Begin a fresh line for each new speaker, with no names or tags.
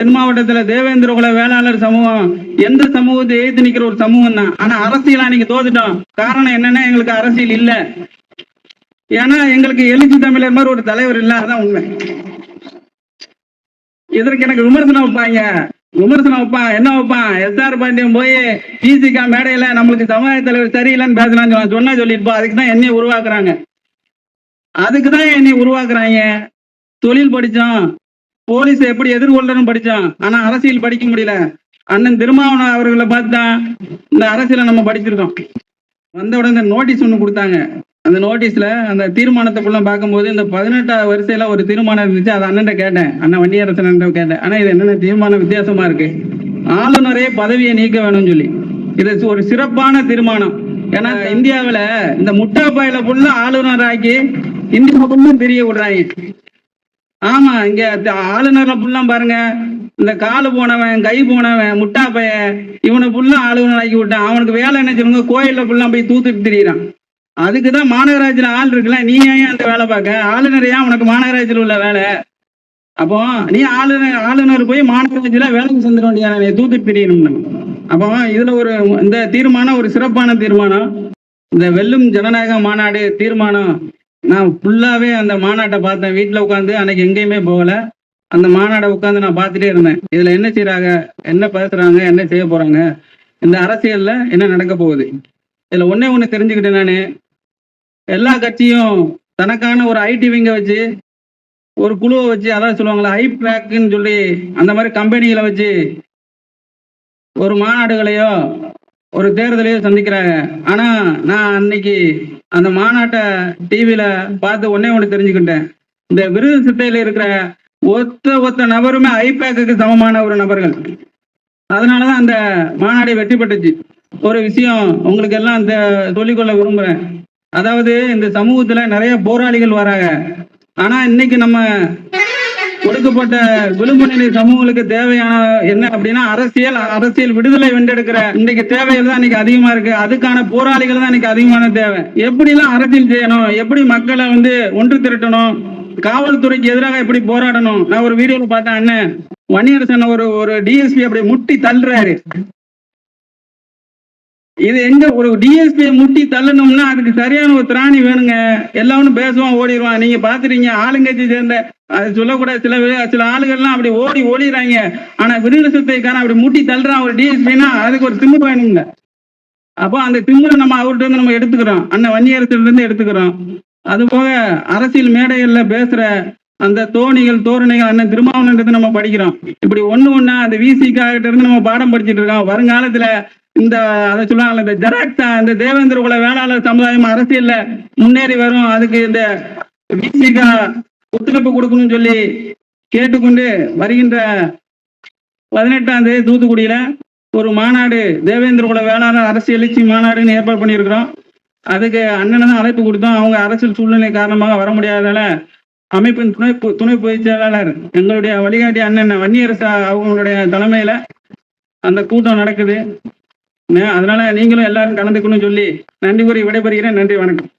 தென் மாவட்டத்துல தேவேந்திர குல வேளாளர் சமூகம் எந்த சமூகத்தை எதிர்த்து நிக்கிற ஒரு சமூகம் தான் ஆனா அரசியல் அன்னைக்கு தோத்துட்டோம். காரணம் என்னன்னா எங்களுக்கு அரசியல் இல்ல. ஏன்னா எங்களுக்கு எழுச்சி தமிழர் மாதிரி ஒரு தலைவர் இல்லாதான் உண்மை. இதற்கு எனக்கு விமர்சனம் வைப்பாங்க. விமர்சனம் வைப்பான் என்ன வைப்பான் எஸ்ஆர் பாண்டியன் போய் பிசிகா மேடையில நம்மளுக்கு சமுதாய தலைவர் சரியில்லைன்னு பேசலாம்னு சொல்லுவான். சொன்னா சொல்லிட்டு அதுக்கு தான் என்னைய உருவாக்குறாங்க. அதுக்கு தான் என்னை உருவாக்குறாங்க. தொழில் படிச்சோம். போலீஸ் எப்படி எதிர்கொள்ளணும் படிச்சான். ஆனா அரசியல் படிக்க முடியல. அண்ணன் திருமாவளவன் அவர்களை பார்த்து தான் இந்த அரசியலை நம்ம படிச்சிருக்கோம். வந்த உடனே நோட்டீஸ் ஒன்று கொடுத்தாங்க. அந்த நோட்டீஸ்ல அந்த தீர்மானத்தை பார்க்கும்போது இந்த பதினெட்டாவது வரிசையில ஒரு தீர்மானம் இருந்துச்சு. அதை அண்ணன் கேட்டேன். அண்ணன் வண்டியரசன் கேட்டேன். ஆனா இது என்னென்ன தீர்மானம் வித்தியாசமா இருக்கு? ஆளுநரே பதவியை நீக்க வேணும்னு சொல்லி. இது ஒரு சிறப்பான தீர்மானம். ஏன்னா இந்தியாவுல இந்த முட்டா பாயில ஃபுல்லா ஆளுநர் ஆக்கி இந்தியா ஃபுல்லா தெரிய விடுறாங்க. ஆமா இங்க ஆளுநர் ஆளுநர்ல பாருங்க. இந்த காலு போனவன் கை போனவன் முட்டா பைய இவனை ஃபுல்லா ஆளுநர் ஆக்கி விட்டான். அவனுக்கு வேலை என்ன சொல்லுங்க கோயில்ல ஃபுல்லா போய் தூத்துட்டு திரியிறான். அதுக்குதான் மாநகராட்சியில ஆள் இருக்குல்ல நீ ஏன் அந்த வேலை பார்க்க? ஆளுநர் ஏன் உனக்கு மாநகராட்சியில் உள்ள வேலை? அப்போ நீ ஆளுநர் ஆளுநர் போய் மாநகராட்சியில வேலைக்கு செஞ்சிட வேண்டிய தூத்துட்டு திரியணும் அப்போ இதுல ஒரு இந்த தீர்மானம் ஒரு சிறப்பான தீர்மானம். இந்த வெல்லும் ஜனநாயக மாநாடு தீர்மானம். நான் ஃபுல்லாவே அந்த மாநாட்டை பார்த்தேன். வீட்டில் உட்காந்து அன்னைக்கு எங்கேயுமே போகல. அந்த மாநாடை உட்காந்து நான் பார்த்துட்டே இருந்தேன். இதுல என்ன செய்யறாங்க என்ன பேசுறாங்க? என்ன செய்ய போறாங்க? இந்த அரசியல்ல என்ன நடக்க போகுது? இதுல ஒன்னே ஒண்ணு தெரிஞ்சுக்கிட்டேன் நானு. எல்லா கட்சியும் தனக்கான ஒரு ஐடி விங்க வச்சு ஒரு குழுவை வச்சு அதான் சொல்லுவாங்களே ஐ பேக்குன்னு சொல்லி அந்த மாதிரி கம்பெனிகளை வச்சு ஒரு மாநாடுகளையோ ஒரு தேர்தலையே சந்திக்கிறாங்க. ஆனா நான் அன்னைக்கு அந்த மாநாட்டை டிவியில பார்த்து ஒன்னே ஒன்று தெரிஞ்சுக்கிட்டேன். இந்த விருது சித்தையில இருக்கிற ஒத்த ஒத்த நபருமே ஐபேக்கு சமமான ஒரு நபர்கள். அதனாலதான் அந்த மாநாடு வெற்றி பெற்றுச்சு. ஒரு விஷயம் உங்களுக்கு எல்லாம் இந்த சொல்லிக்கொள்ள விரும்புறேன். அதாவது இந்த சமூகத்துல நிறைய போராளிகள் வராங்க. ஆனா இன்னைக்கு நம்ம கொடுக்கப்பட்ட விளிம்பு சமூகங்களுக்கு தேவையான என்ன அப்படின்னா அரசியல் அரசியல் விடுதலை வென்றெடுக்கிற இன்னைக்கு தேவைகள் தான் இன்னைக்கு அதிகமா இருக்கு. அதுக்கான போராளிகள் தான் இன்னைக்கு அதிகமான தேவை. எப்படி எல்லாம் அரசியல் செய்யணும்? எப்படி மக்களை வந்து ஒன்று திரட்டணும்? காவல்துறைக்கு எதிராக எப்படி போராடணும்? நான் ஒரு வீடியோல பார்த்தேன் அண்ணன் வன்னியரசன் ஒரு ஒரு டிஎஸ்பி அப்படி முட்டி தள்ளுறாரு. இது எங்க ஒரு டிஎஸ்பி முட்டி தள்ளணும்னா அதுக்கு சரியான ஒரு திராணி வேணுங்க. எல்லாரும் பேசுவான் ஓடிடுவான் நீங்க பாத்துறீங்க ஆளுங்கட்சி சேர்ந்த அது சொல்லக்கூடாது. சில சில ஆளுகள்லாம் அப்படி ஓடி ஓடிடுறாங்க ஆனா விருது சித்தைக்காரன் அப்படி முட்டி தள்ளுறான் ஒரு டிஎஸ்பினா அதுக்கு ஒரு திம்மு வேணுங்க அப்போ அந்த திமிரை நம்ம அவர்கிட்ட இருந்து நம்ம எடுத்துக்கிறோம். அண்ணன் வன்னியரசுல இருந்து எடுத்துக்கிறோம். அது போக அரசியல் மேடைகள்ல பேசுற அந்த தோணிகள் தோரணைகள் அண்ணன் திருமாவளவன் நம்ம படிக்கிறோம். இப்படி ஒண்ணு ஒண்ணா அந்த விசிக்காகிட்ட இருந்து நம்ம பாடம் படிச்சிட்டு இருக்கோம். வருங்காலத்துல இந்த அதை சொல்லுவாங்கல்ல இந்த ஜெராக்ஸ் இந்த தேவேந்திர குல வேளாளர் சமுதாயம் அரசியல்ல முன்னேறி வரும். அதுக்கு இந்த விசிகா ஒத்துழைப்பு கொடுக்கணும்னு சொல்லி கேட்டுக்கொண்டு வருகின்ற பதினெட்டாம் தேதி தூத்துக்குடியில ஒரு மாநாடு தேவேந்திர குல வேளாண் அரசு எழுச்சி மாநாடுன்னு ஏற்பாடு பண்ணியிருக்கிறோம். அதுக்கு அண்ணனை தான் அழைப்பு கொடுத்தோம். அவங்க அரசியல் சூழ்நிலை காரணமாக வர முடியாததால அமைப்பின் துணை துணை பொதுச் செயலாளர் எங்களுடைய வழிகாட்டி அண்ணன் வன்னியரசு அவங்களுடைய தலைமையில அந்த கூட்டம் நடக்குது. அதனால நீங்களும் எல்லாரும் கலந்துக்கணும்னு சொல்லி நன்றி கூறி விடைபெறுகிறேன். நன்றி வணக்கம்.